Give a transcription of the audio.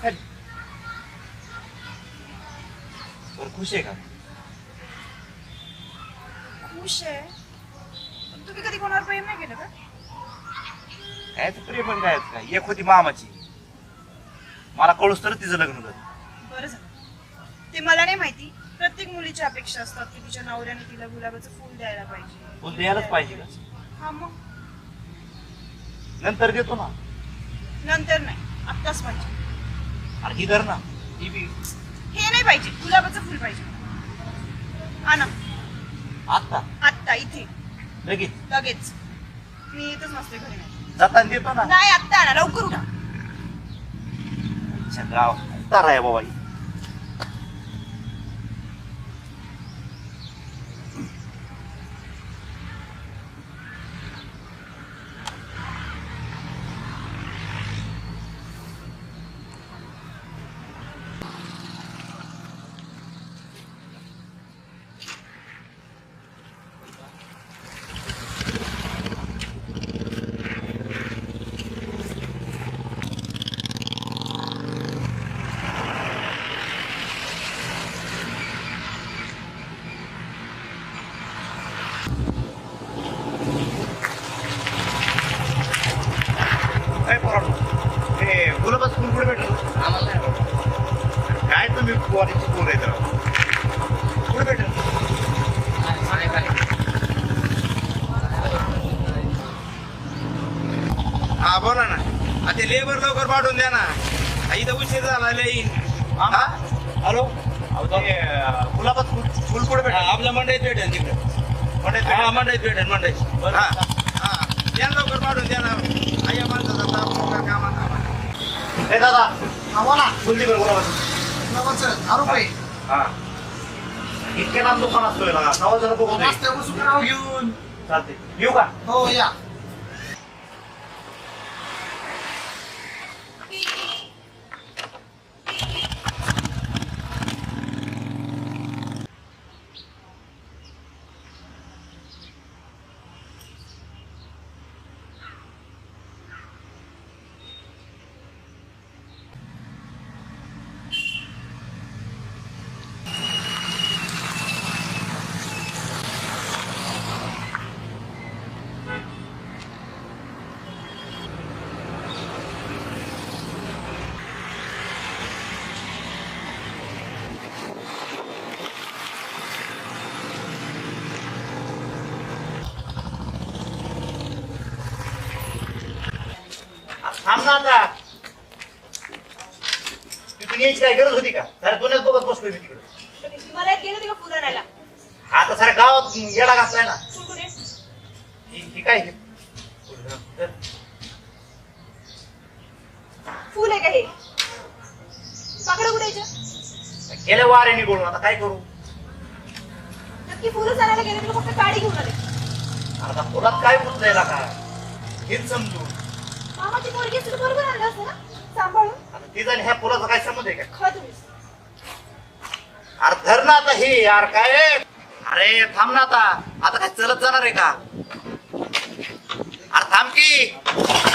बस खाली बरं खुश आहे का खुश आहे पण तुम्ही कधी कोणावर प्रेम नाही केलं का काय तर प्रेम काय का एक होती मामाची मला कळूस तर तिचं लग्न झालं बरं झालं ते मला नाही माहिती प्रत्येक मुलीची अपेक्षा असतात की तिच्या नवऱ्याने तिला गुलाबाचं फुल द्यायला पाहिजे फुल द्यायलाच पाहिजे का? हा मग नंतर देतो ना नंतर नाही आत्ताच पाहिजे आणि ही धर ना. ही बी. हे नाही पाहिजे. गुलाबाचं फुल पाहिजे. आणा आत्ता. आत्ता इथे. लगेच. लगेच. मी येतच नसते घरी. नाही जाताना देतो ना. नाही आत्ता आणा लवकर उठा. अच्छा, गाव. तर आहे बाबा ही. काय पोरांनो? हे गुलाबाचं फुल कुठे भेटलं आम्हाला नाही भेटलं. काय तुम्ही पोरीची पोर आहेत. कुठे भेटलं हा बोला ना. ते लेबर लवकर पाठवून द्या ना. इथं उशीर झाला लई हा? हॅलो? अहो, ते अं, गुलाबाचं फुल फुल कुठे हा, भेटलं? आपल्या मंडईत भेटेल तिकडे. मंडईत हा? मंडईत भेटेल मंडईत. हा हा. द्या लवकर पाठवून द्या ना. आया माणसाचा ताप मोठा कामात कामात. ए दादा फुल दे बरं गुलाबाचं दहा रुपये हा इतके लांब दुकान असतोय ना नवा जण बघू दे. नाश्त्यापासून नाव घेऊन चालते येऊ का हो या थांब ना आता. तिथून यायची काय गरज होती का? सारे दोन्हीच बघत बसलोय मी तिकडे. मला गेलं ते का फुल आणायला? आता साऱ्या गावात येडा घातलाय ना. कुठे ही ही काय हे? तर फुल आहे का हे? पाकडं? गेल्या वारे निघून आता काय करू? नक्की फुलच आणायला गेले तुला फक्त काडी घेऊन आले. आता फुलात काय नाही का हेच समजू मामाची पोरगी तर बरोबर आणलं असतं ना? सांभाळून. आता तिचा आणि ह्या फुलाचा काय संबंध आहे का तुम्ही. अरे धर ना आता हे यार काय? अरे थांब ना आता. आता काय चलत जाणार आहे का? अरे थांब की.